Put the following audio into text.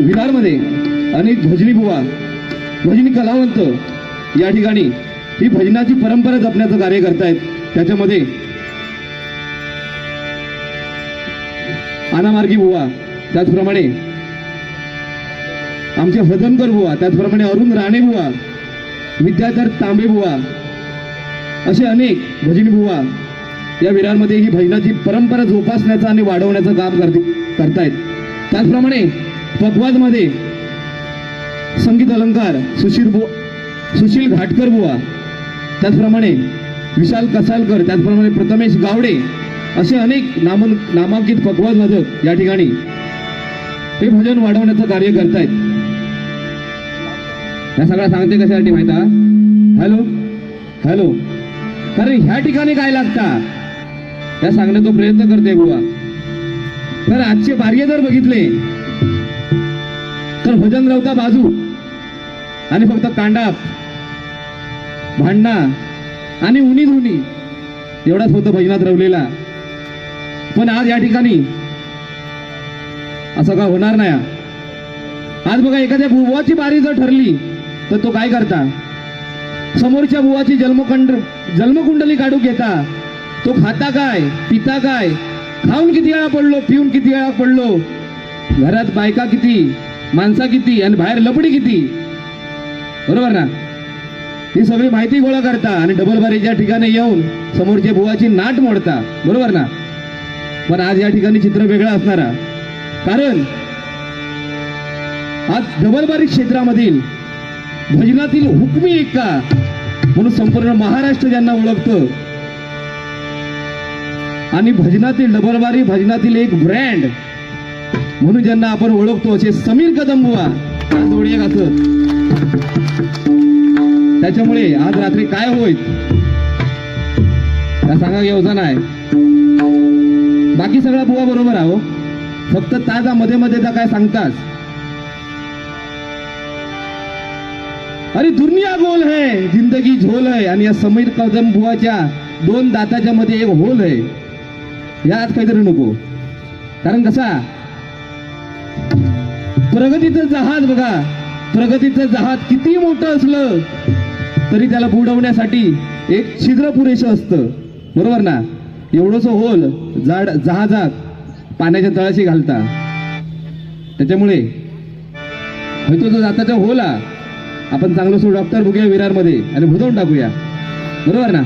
विरारमध्ये अनेक भजनी बुवा भजनी कलावंत या ठिकाणी ही भजनाची परंपरा जपण्याचं कार्य करतायत. त्याच्यामध्ये आनामार्गी बुवा त्याचप्रमाणे आमचे हदनकर बुवा त्याचप्रमाणे अरुण राणे बुवा विद्याधर तांबे बुवा असे अनेक भजनी बुवा या विरारमध्ये ही भजनाची परंपरा जोपासण्याचं आणि वाढवण्याचं काम करते करतायत. त्याचप्रमाणे पकवाजमध्ये संगीत अलंकार सुशील बु सुशील घाटकर बुवा त्याचप्रमाणे विशाल कसालकर त्याचप्रमाणे प्रथमेश गावडे असे अनेक नाम नामांकित पखवाज वादक या ठिकाणी हे भजन वाढवण्याचं कार्य करतायत. या सगळ्या सांगते कशासाठी माहिता हॅलो? हॅलो? कारण ह्या ठिकाणी काय लागता? या सांगण्याचा प्रयत्न करते बुवा. तर आजचे बार्य जर बघितले तर भजन रवता बाजू आणि फक्त कांडाप भांडणा आणि उनी धुनी एवढाच फक्त भजनात रवलेला. पण आज या ठिकाणी असं का होणार नाही? आज बघा एखाद्या भुवाची बारी जर ठरली तर तो काय करता? समोरच्या बुवाची जन्मकंड जन्मकुंडली काढू घेता. तो खाता काय? पिता काय? खाऊन किती वेळा पडलो? पिऊन किती वेळा पडलो? घरात बायका किती? माणसा किती आणि बाहेर लपडी किती? बरोबर ना? ही सगळी माहिती गोळा करता आणि डबलबारीच्या ठिकाणी येऊन समोरच्या बुवाची नाट मोडता. बरोबर ना? पण आज या ठिकाणी चित्र वेगळं असणारा कारण आज डबलबारी क्षेत्रामधील भजनातील हुकमी एक्का म्हणून संपूर्ण महाराष्ट्र ज्यांना ओळखतं आणि भजनातील डबलबारी भजनातील एक ब्रँड म्हणून ज्यांना आपण ओळखतो असे समीर कदम बुवा जोडी त्याच्यामुळे आज रात्री काय होईल? त्या सांगा व्यवसा नाही बाकी सगळा बुवा बरोबर आहो फक्त ताजा मध्ये मध्ये त्या काय सांगतास अरे दुनिया गोल है जिंदगी झोल है आणि या समीर कदम बुवाच्या दोन दाताच्या मध्ये एक होल आहे यात काहीतरी नको. कारण कसा? प्रगतीचं जहाज बघा. प्रगतीचं जहाज किती मोठं असलं तरी त्याला बुडवण्यासाठी एक छिद्र पुरेसं असतं. बरोबर ना? एवढंसं होल जाड जहाजात पाण्याच्या तळाशी घालता. त्याच्यामुळे तो जो जाताच्या होला. आपण चांगलं सो डॉक्टर बघूया विरारमध्ये आणि भुजवून टाकूया. बरोबर ना?